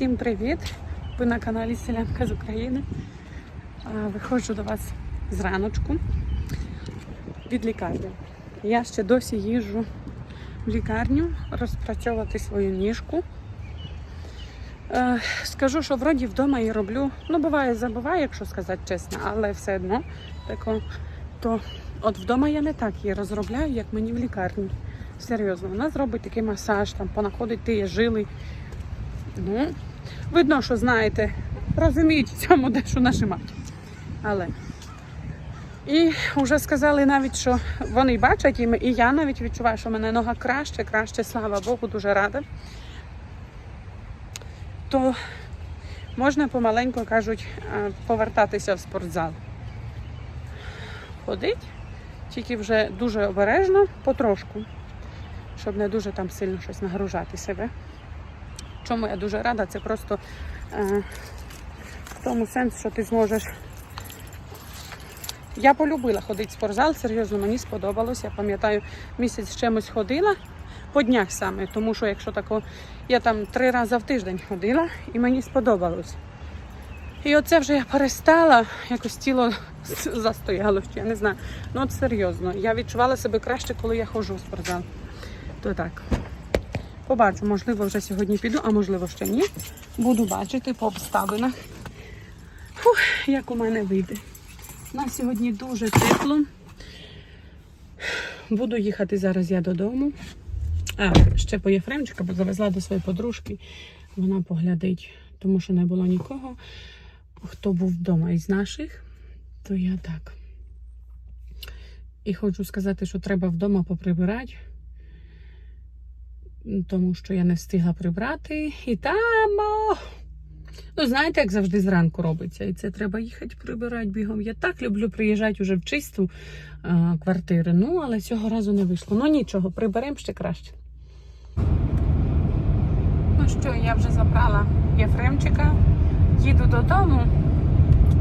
Всім привіт! Ви на каналі Селянка з України. Виходжу до вас зраночку від лікарні. Я ще досі їжджу в лікарню розпрацьовувати свою ніжку. Е, Скажу, що вроді вдома і роблю. Ну, буває, забуваю, якщо сказати чесно, але все одно тако, то от вдома я не так її розробляю, як мені в лікарні. Серйозно, вона зробить такий масаж, там понаходить ті жили. Ну, видно, що знаєте, розуміють в цьому дещо нажимати. Але. І вже сказали навіть, що вони бачать, і ми- і я навіть відчуваю, що в мене нога краще, краще, слава Богу, дуже рада. То можна помаленьку, кажуть, е, повертатися в спортзал. Ходить, тільки вже дуже обережно, потрошку, щоб не дуже там сильно щось нагружати себе. Чому я дуже рада, це просто е, в тому сенсі, що ти зможеш. Я полюбила ходити в спортзал, серйозно, мені сподобалось. Я пам'ятаю, місяць з чимось ходила по днях саме, тому що якщо тако, я там три рази в тиждень ходила і мені сподобалось. І оце вже я перестала, якось тіло застояло, я не знаю. Ну от серйозно, я відчувала себе краще, коли я ходжу в спортзал. То так. Побачу, можливо, вже сьогодні піду, а можливо ще ні. Буду бачити по обставинах. Фух, як у мене вийде. У нас сьогодні дуже тепло. Буду їхати зараз я додому. А, ще по Єфремчика, бо завезла до своєї подружки. Вона поглядить, тому що не було нікого. Хто був вдома із наших, то я так. І хочу сказати, що треба вдома поприбирати тому що я не встигла прибрати. І там. Ну, знаєте, як завжди зранку робиться. І це треба їхати прибирати бігом. Я так люблю приїжджати вже в чисту е, квартиру. Ну, але цього разу не вийшло. Ну нічого, приберемо ще краще. Ну що, я вже забрала Єфремчика. Їду додому.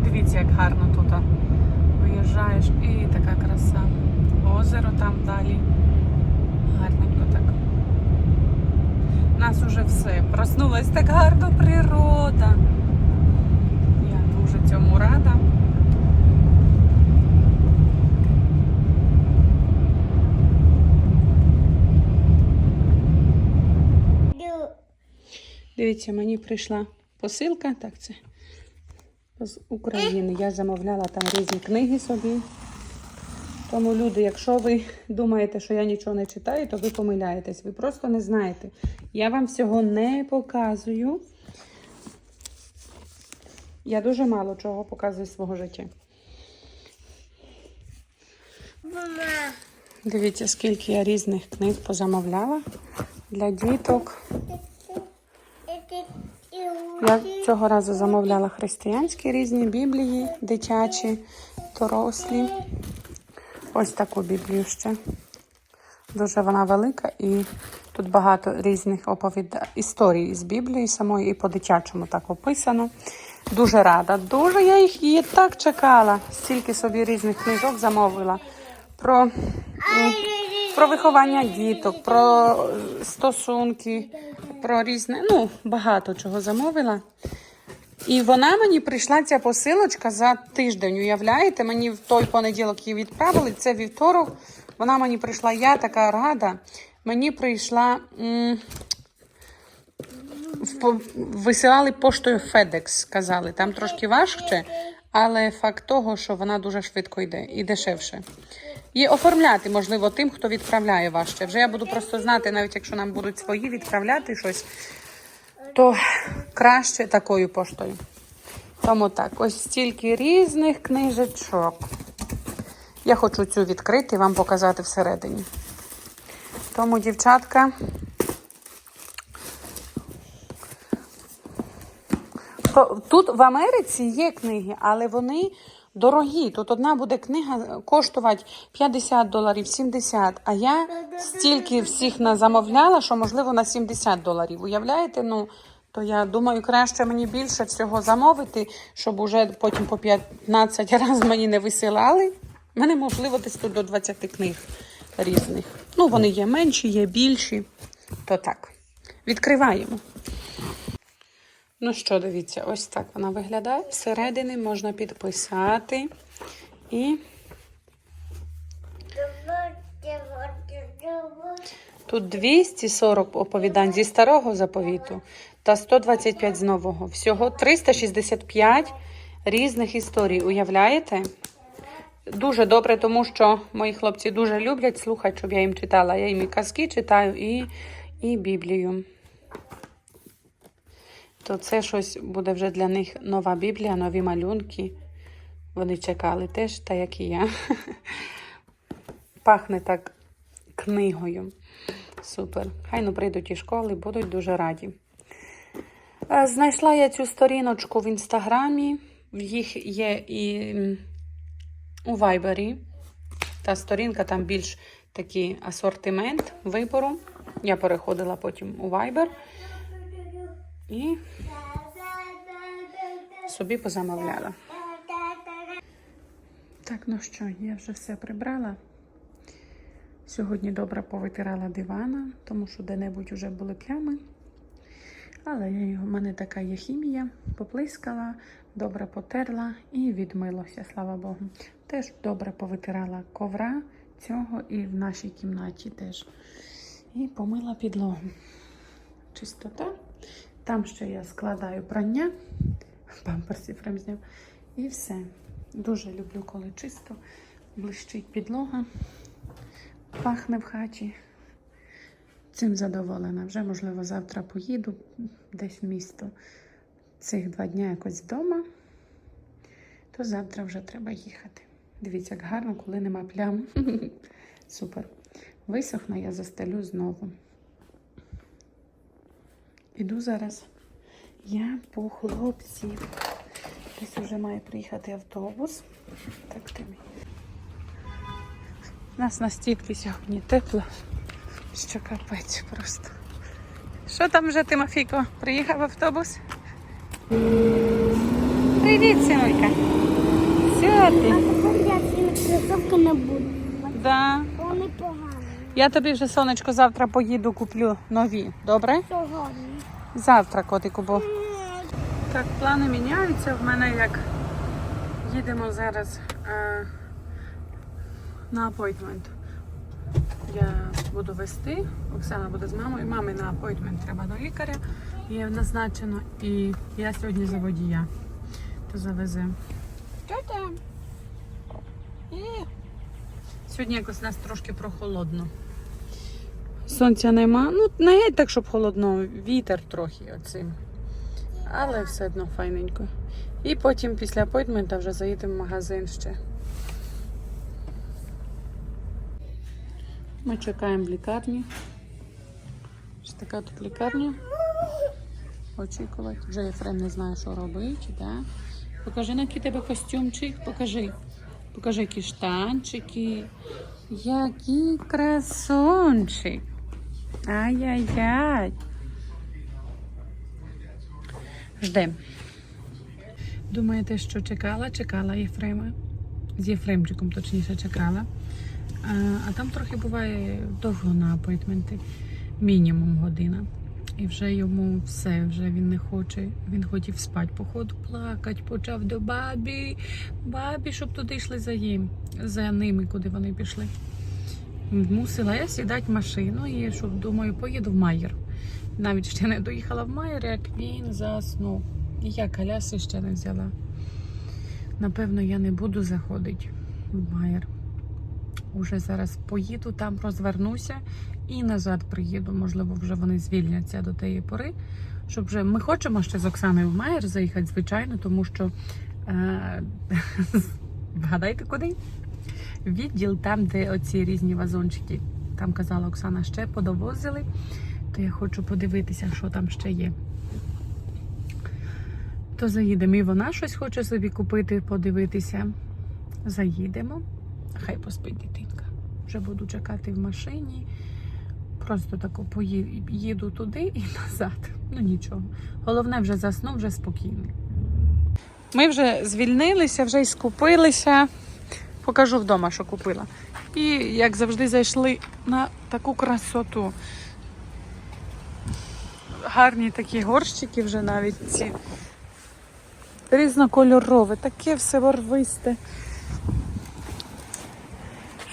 Дивіться, як гарно тут. Виїжджаєш і така краса. Озеро там далі. Гарненько так. Нас уже все. Проснулась так гарно природа. Я дуже цьому рада. Дивіться, мені прийшла посилка. Так, це з України. Я замовляла там різні книги собі. Тому, люди, якщо ви думаєте, що я нічого не читаю, то ви помиляєтесь. Ви просто не знаєте. Я вам всього не показую. Я дуже мало чого показую з свого життя. Дивіться, скільки я різних книг позамовляла для діток. Я цього разу замовляла християнські різні біблії, дитячі, дорослі. Ось таку біблію ще. Дуже вона велика і тут багато різних оповіда... історій з Біблії самої і по-дитячому так описано. Дуже рада. Дуже я їх її так чекала. Стільки собі різних книжок замовила. Про, про виховання діток, про стосунки, про різне, ну, багато чого замовила. І вона мені прийшла ця посилочка за тиждень. Уявляєте, мені в той понеділок її відправили. Це вівторок. Вона мені прийшла. Я така рада. Мені прийшла. М- висилали поштою FedEx, сказали. Там трошки важче, але факт того, що вона дуже швидко йде і дешевше. І оформляти, можливо, тим, хто відправляє важче. Вже я буду просто знати, навіть якщо нам будуть свої відправляти щось, то краще такою поштою. Тому так, ось стільки різних книжечок. Я хочу цю відкрити і вам показати всередині. Тому, дівчатка, тут в Америці є книги, але вони дорогі. Тут одна буде книга коштувати 50 доларів, 70. А я стільки всіх замовляла, що можливо на 70 доларів. Уявляєте? Ну, то я думаю, краще мені більше всього замовити, щоб уже потім по 15 разів мені не висилали. У мене, можливо, десь тут до 20 книг різних. Ну, вони є менші, є більші. То так. Відкриваємо. Ну що, дивіться, ось так вона виглядає. Всередині можна підписати. І тут 240 оповідань зі старого заповіту та 125 з нового. Всього 365 різних історій. Уявляєте? Дуже добре, тому що мої хлопці дуже люблять слухати, щоб я їм читала. Я їм і казки читаю, і, і Біблію. То це щось буде вже для них нова Біблія, нові малюнки. Вони чекали теж, та як і я. Пахне так книгою. Супер. Хай ну прийдуть із школи, будуть дуже раді. Знайшла я цю сторіночку в інстаграмі. Їх є і у Вайбері. Та сторінка там більш такий асортимент вибору. Я переходила потім у Viber і собі позамовляла. Так, ну що, я вже все прибрала. Сьогодні добре повитирала дивана, тому що де-небудь вже були плями. Але в мене така є хімія, поплискала, добре потерла і відмилося, слава Богу. Теж добре повитирала ковра цього і в нашій кімнаті теж. І помила підлогу. Чистота. Там ще я складаю прання, памперсі зняв. І все. Дуже люблю, коли чисто, блищить підлога, пахне в хаті. Цим задоволена. Вже, можливо, завтра поїду десь в місто. Цих два дні якось вдома, то завтра вже треба їхати. Дивіться, як гарно, коли нема плям. Супер. Висохне, я застелю знову. Іду зараз. Я по хлопців. Десь вже має приїхати автобус. Так ти мій. У нас настільки сьогодні тепло, що капець просто. Що там вже, Тимофійко? Приїхав автобус? Привіт, синулька. Все ти? А я ці кросовки не буду. Да. Вони погані. Я тобі вже сонечко завтра поїду, куплю нові. Добре? Сьогодні. Завтра котику, бо. Так, плани міняються. В мене як їдемо зараз е, на апойтмент. Я буду вести, Оксана буде з мамою. Мамі на апойтмент треба до лікаря. Є назначено. І я сьогодні за водія. То завезе. Тетя. Сьогодні якось у нас трошки прохолодно. Сонця нема. Ну, не геть так, щоб холодно, вітер трохи оцим. Але все одно файненько. І потім після апойтмента вже заїдемо в магазин ще. Ми чекаємо в лікарні. Ось така тут лікарня. Очікувати. Вже Єфрем не знає, що робити. Да? Покажи, на який тебе костюмчик. Покажи. Покажи, які штанчики. Який красунчик. Ай-яй-яй. Ждем. Думаєте, що чекала? Чекала Єфрема. З Єфремчиком точніше чекала. А, а там трохи буває довго на апойтменти. Мінімум година. І вже йому все, вже він не хоче. Він хотів спати, походу, плакати, почав до бабі. Бабі, щоб туди йшли за їм, за ними, куди вони пішли. Мусила я сідати в машину і щоб думаю, поїду в Майєр. Навіть ще не доїхала в Майєр, як він заснув. І я коляси ще не взяла. Напевно, я не буду заходити в Майєр. Уже зараз поїду, там розвернуся і назад приїду. Можливо, вже вони звільняться до тієї пори. Щоб вже ми хочемо ще з Оксаною в Майер заїхати, звичайно, тому що е, вгадайте куди? Відділ там, де оці різні вазончики. Там казала Оксана, ще подовозили. То я хочу подивитися, що там ще є. То заїдемо. І вона щось хоче собі купити, подивитися. Заїдемо. Хай поспить дитинка. Вже буду чекати в машині. Просто тако поїду туди і назад. Ну нічого. Головне, вже заснув, вже спокійний. Ми вже звільнилися, вже й скупилися. Покажу вдома, що купила. І, як завжди, зайшли на таку красоту. гарні такі горщики вже навіть ці. Різнокольорове, таке все барвисте.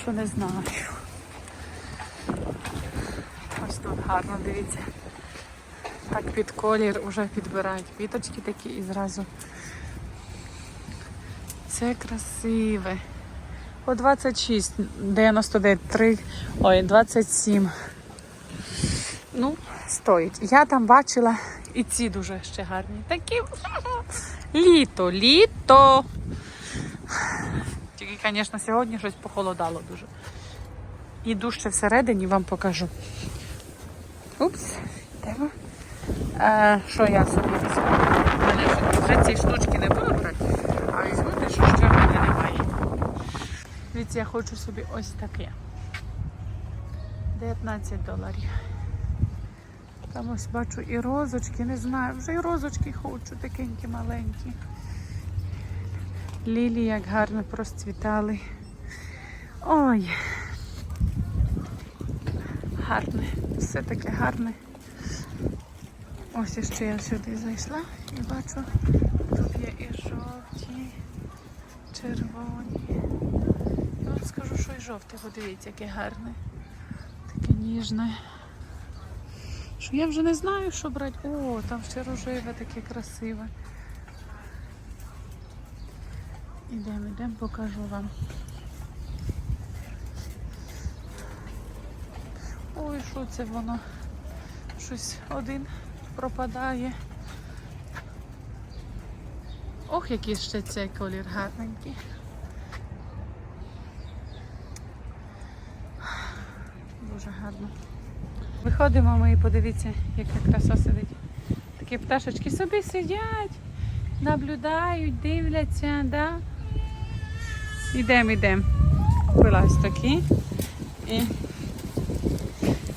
Що не знаю. Ось тут гарно, дивіться. Так під колір вже підбирають квіточки такі і зразу. Це красиве. По 26, 99, 3, ой, 27. Ну, стоїть. Я там бачила і ці дуже ще гарні. Такі літо, літо. Тільки, звісно, сьогодні щось похолодало дуже. Іду ще всередині, вам покажу. Упс, йдемо. Е, що я собі? У мене вже ці штучки не буду брати, а візьму те, що ще в мене немає. Дивіться, я хочу собі ось таке. 19 доларів. Там ось бачу і розочки, не знаю, вже і розочки хочу, такенькі маленькі. Лілії як гарно розцвітали. Ой. Гарне, все таке гарне. Ось іще я сюди зайшла і бачу, тут є і жовті, червоні. Жовте, подивіться, яке гарне. Таке ніжне. Що я вже не знаю, що брати. О, там ще рожеве таке красиве. Ідемо, ідемо, покажу вам. Ой, що це воно? Щось один пропадає. Ох, який ще цей колір гарненький. Дуже гарно. Виходимо ми і подивіться, яка краса сидить. Такі пташечки собі сидять, наблюдають, дивляться, да? Ідемо, ідемо. Купила ось такі. І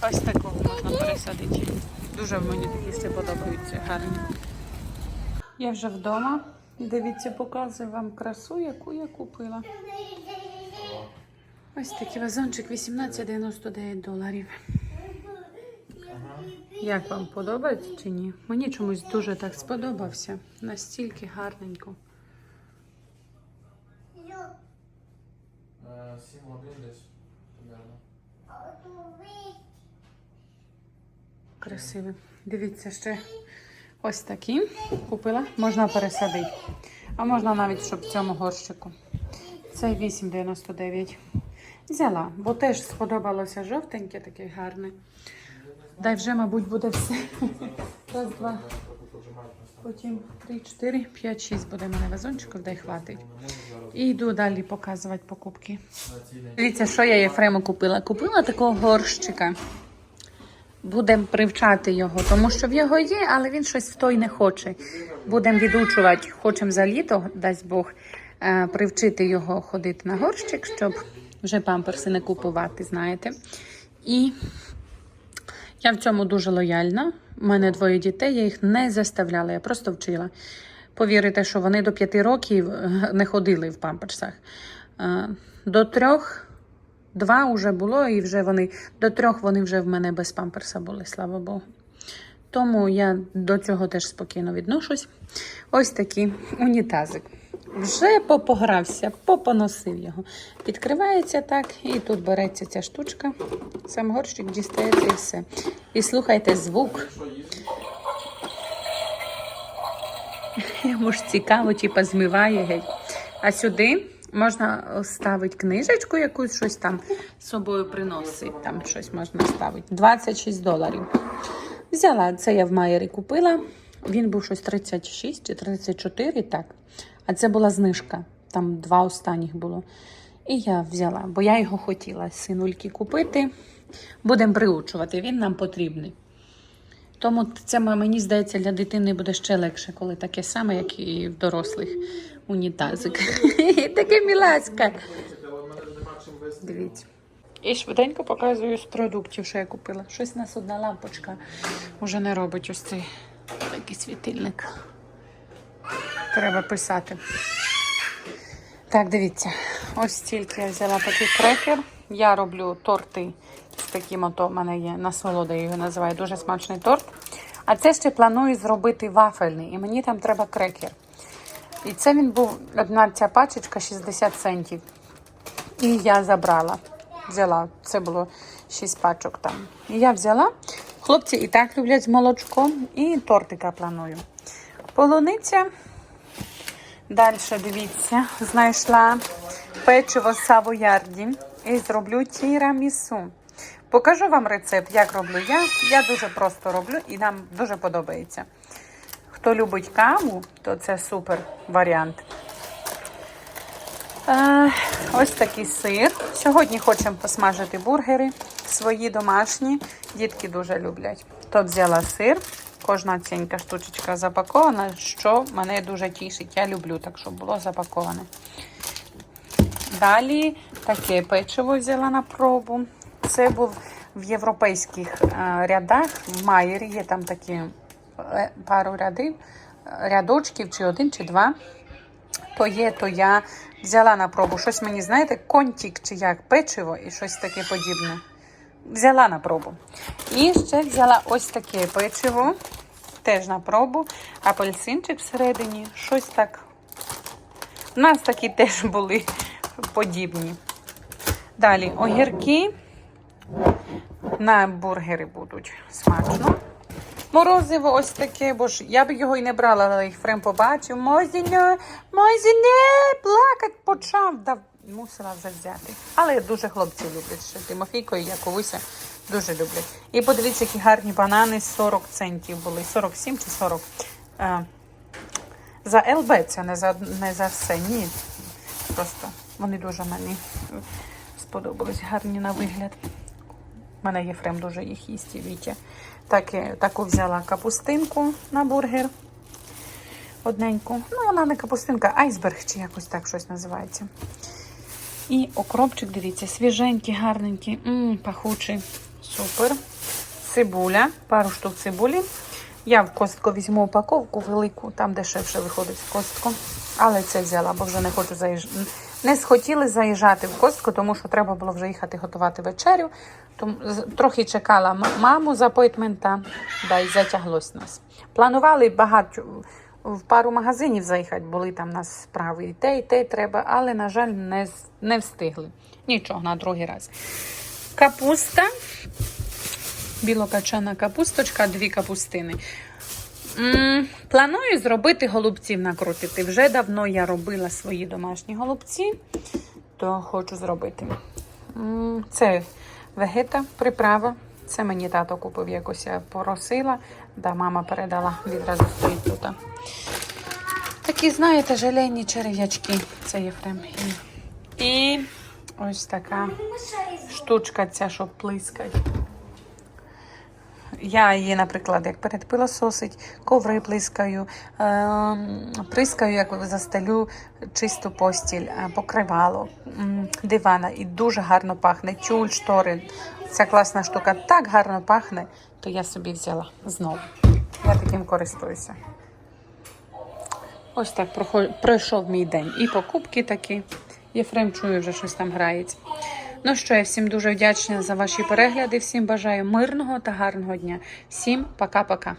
ось такого можна пересадити. Дуже мені такі ще подобаються гарні. Я вже вдома. Дивіться, показую вам красу, яку я купила. Ось такий вазончик 18,99 доларів. Як вам подобається чи ні? Мені чомусь дуже так сподобався. Настільки гарненько. Сім. Красивий. Дивіться, ще ось такі купила. Можна пересадити. А можна навіть, щоб в цьому горщику. Це 8,99. Взяла, бо теж сподобалося жовтеньке, таке гарне. Дай вже, мабуть, буде все. Раз, два, потім три, чотири, п'ять, шість буде в мене вазончиків, дай хватить. І йду далі показувати покупки. Дивіться, що я Єфрему купила. Купила такого горщика. Будемо привчати його, тому що в його є, але він щось в той не хоче. Будемо відучувати, хочемо за літо, дасть Бог, е, привчити його ходити на горщик, щоб вже памперси не купувати, знаєте. І я в цьому дуже лояльна. У мене двоє дітей, я їх не заставляла, я просто вчила. Повірите, що вони до п'яти років е, не ходили в памперсах. Е, До трьох Два вже було, і вже вони до трьох вони вже в мене без памперса були, слава Богу. Тому я до цього теж спокійно відношусь. Ось такий унітазик. Вже попогрався, попоносив його. Відкривається так, і тут береться ця штучка. Сам горщик дістається і все. І слухайте звук. Йому ж цікаво, типа змиває геть. А сюди можна ставити книжечку, якусь щось там з собою приносить. Там щось можна ставити. 26 доларів. Взяла це я в Майері купила. Він був щось 36 чи 34, так. А це була знижка. Там два останніх було. І я взяла, бо я його хотіла синульки купити. Будемо приучувати, він нам потрібний. Тому це мені здається для дитини буде ще легше, коли таке саме, як і в дорослих унітазик. Таке міласька. Дивіться. І швиденько показую з продуктів, що я купила. Щось у нас одна лампочка вже не робить ось цей такий світильник. Треба писати. Так, дивіться, ось стільки я взяла такий крекер. Я роблю торти з таким, ото в мене є насолода, я його називаю дуже смачний торт. А це ще планую зробити вафельний, і мені там треба крекер. І це він був одна ця пачечка 60 центів. І я забрала. Взяла. Це було 6 пачок там. І я взяла. Хлопці і так люблять з молочком, і тортика планую. Полуниця. Далі дивіться, знайшла печиво савоярді і зроблю тірамісу. Покажу вам рецепт, як роблю я. Я дуже просто роблю і нам дуже подобається. Хто любить каву, то це супер варіант. Е, ось такий сир. Сьогодні хочемо посмажити бургери свої домашні. Дітки дуже люблять. Тут взяла сир. Кожна цінька штучечка запакована, що мене дуже тішить. Я люблю так, щоб було запаковане. Далі таке печиво взяла на пробу. Це був в європейських е, рядах. В Майері є там такі е, пару рядів, рядочків, чи один, чи два. То є, то я взяла на пробу. Щось мені, знаєте, контік чи як печиво і щось таке подібне. Взяла на пробу. І ще взяла ось таке печиво, теж на пробу, апельсинчик всередині, щось так. У нас такі теж були подібні. Далі огірки на бургери будуть смачно. Морозиво ось таке, бо ж я б його і не брала, але їх Єфрем побачив. Мозіне, мозіне, плакать почав. Да, мусила вже взяти. Але дуже хлопці люблять. Ще Тимофійко і Яковуся дуже люблять. І подивіться, які гарні банани 40 центів були. 47 чи 40. Е, за ЛБ це не за, не за все. Ні. Просто вони дуже мені сподобались. Гарні на вигляд. У мене Єфрем дуже їх їсть і Вітя. Так, е, таку взяла капустинку на бургер. Одненьку. Ну, вона не капустинка, айсберг чи якось так щось називається. І окропчик, дивіться, свіженький, гарненький, М, пахучий. Супер. Цибуля, пару штук цибулі. Я в костку візьму упаковку велику, там дешевше виходить в костку. Але це взяла, бо вже не хочу заїжджати. Не схотіли заїжджати в костку, тому що треба було вже їхати готувати вечерю. Тому трохи чекала маму з апойтмента, да й затяглось нас. Планували багато в пару магазинів заїхати, були там нас справи і те, і те треба, але, на жаль, не, не встигли. Нічого, на другий раз. Капуста. Білокачана капусточка, дві капустини. Планую зробити голубців накрутити. Вже давно я робила свої домашні голубці, то хочу зробити. Це вегета, приправа. Це мені тато купив якось я просила, да мама передала відразу стоїть тут. Такі, знаєте, желейні черв'ячки. Це Єфрем. І ось така штучка ця, щоб плискать. Я її, наприклад, як перед пилососить, коври плискаю, ем, прискаю, як застелю чисту постіль, е, покривало, дивана. І дуже гарно пахне. Тюль, штори. Ця класна штука так гарно пахне, то я собі взяла знову. Я таким користуюся. Ось так пройшов мій день. І покупки такі. Єфрем чую, вже щось там грається. Ну що, я всім дуже вдячна за ваші перегляди. Всім бажаю мирного та гарного дня. Всім пока-пока.